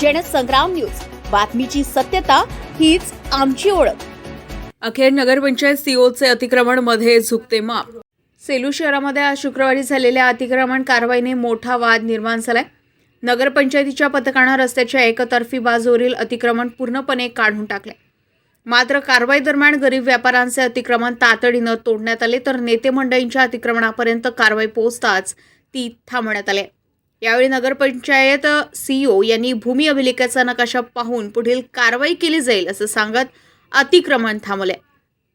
Jansangram news. बातमीची सत्यता हीच आमची ओळख. अखेर नगरपंचायत सीओचे अतिक्रमणमध्ये झुकते माप. सेलू शहरामध्ये आज शुक्रवारी झालेल्या अतिक्रमण कारवाईने मोठा वाद निर्माण झालाय. नगरपंचायतीच्या पथकानं रस्त्याच्या एकतर्फी बाजूवरील अतिक्रमण पूर्णपणे काढून टाकले मात्र कारवाई दरम्यान गरीब व्यापाऱ्यांचे अतिक्रमण तातडीनं तोडण्यात आले तर नेते मंडळींच्या अतिक्रमणापर्यंत कारवाई पोहोचताच ती थांबवण्यात आली यावेळी नगरपंचायत सीईओ यांनी भूमी अभिलेखाचा नकाशा पाहून पुढील कारवाई केली जाईल असं सांगत अतिक्रमण थांबले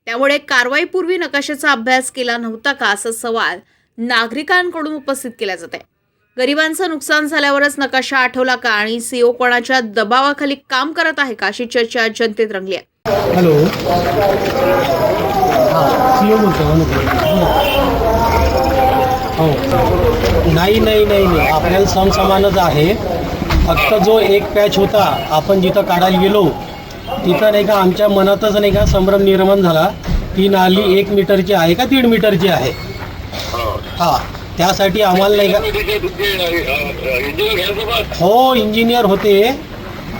त्यामुळे कारवाईपूर्वी नकाशाचा अभ्यास केला नव्हता का असा सवाल नागरिकांकडून उपस्थित केला जात आहे. गरिबांचं नुकसान झाल्यावरच नकाशा आठवला का आणि सीओ कोणाच्या दबावाखाली काम करत आहे का अशी चर्चा जनतेत रंगली आहे. हॅलो. हो. नाही नाही नाही नाही. आपल्याला समसमानच आहे. फक्त जो एक पॅच होता आपण जिथं काढायला गेलो तिथं नाही का आमच्या मनातच नाही का संभ्रम निर्माण झाला. ती नाली एक मीटरची आहे का दीड मीटरची आहे? हां. त्यासाठी आम्हाला नाही का हो इंजिनियर होते.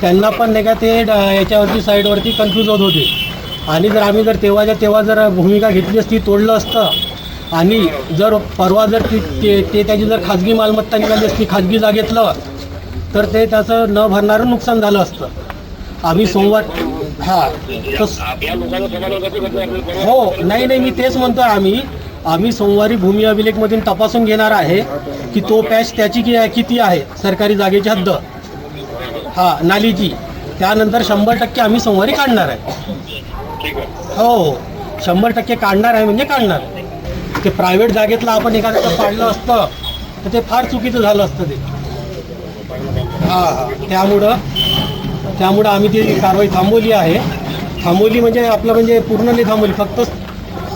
त्यांना पण नाही का ते याच्यावरती साईडवरती कन्फ्यूज होत होते. आणि जर आम्ही जर तेव्हाच्या तेव्हा जर भूमिका घेतली असती तोडलं असतं आणि जर परवा जर ती ते ते त्याची जर खाजगी मालमत्ता निघाली असती खाजगी जागेतलं तर ते त्याचं न भरणारं नुकसान झालं असतं. आम्ही सोमवार हां. कसं हो नाही नाही मी तेच म्हणतो आम्ही. आम्ही सोमवारी भूमी अभिलेखमधून तपासून घेणार आहे की तो पॅच त्याची की किती आहे सरकारी जागेची हद्द. हा नालीची. त्यानंतर शंभर टक्के आम्ही सोमवारी काढणार आहे आहे. हो हो. शंभर टक्के काढणार आहे म्हणजे काढणार. ते प्रायव्हेट जागेतलं आपण एखाद्याचं पाडलं असतं तर ते फार चुकीचं झालं असतं ते. हां हां. त्यामुळं त्यामुळं आम्ही ती कारवाई थांबवली आहे. थांबवली म्हणजे आपलं म्हणजे पूर्ण नाही थांबवली फक्त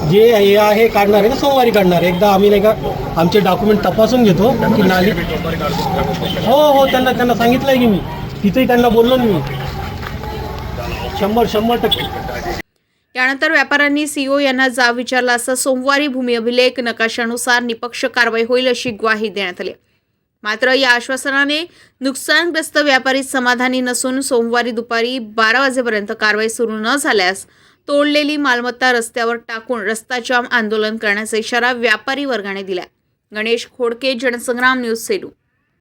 जे हे आहे काढणार आहे ना सोमवारी काढणार आहे. एकदा आम्ही नाही का आमचे डॉक्युमेंट तपासून घेतो की नाली हो हो त्यांना त्यांना सांगितलं आहे की मी. तिथेही त्यांना बोललो मी. शंभर शंभर टक्के. यानंतर व्यापाऱ्यांनी सीओ यांना जाब विचारला असता सोमवारी भूमी अभिलेख नकाशानुसार निपक्ष कारवाई होईल अशी ग्वाही देण्यात आली. मात्र या आश्वासनाने नुकसानग्रस्त व्यापारी समाधानी नसून सोमवारी दुपारी बारा वाजेपर्यंत कारवाई सुरू न झाल्यास तोडलेली मालमत्ता रस्त्यावर टाकून रस्ता जाम आंदोलन करण्याचा इशारा व्यापारी वर्गाने दिला. गणेश खोडके जनसंग्राम न्यूज सेलू.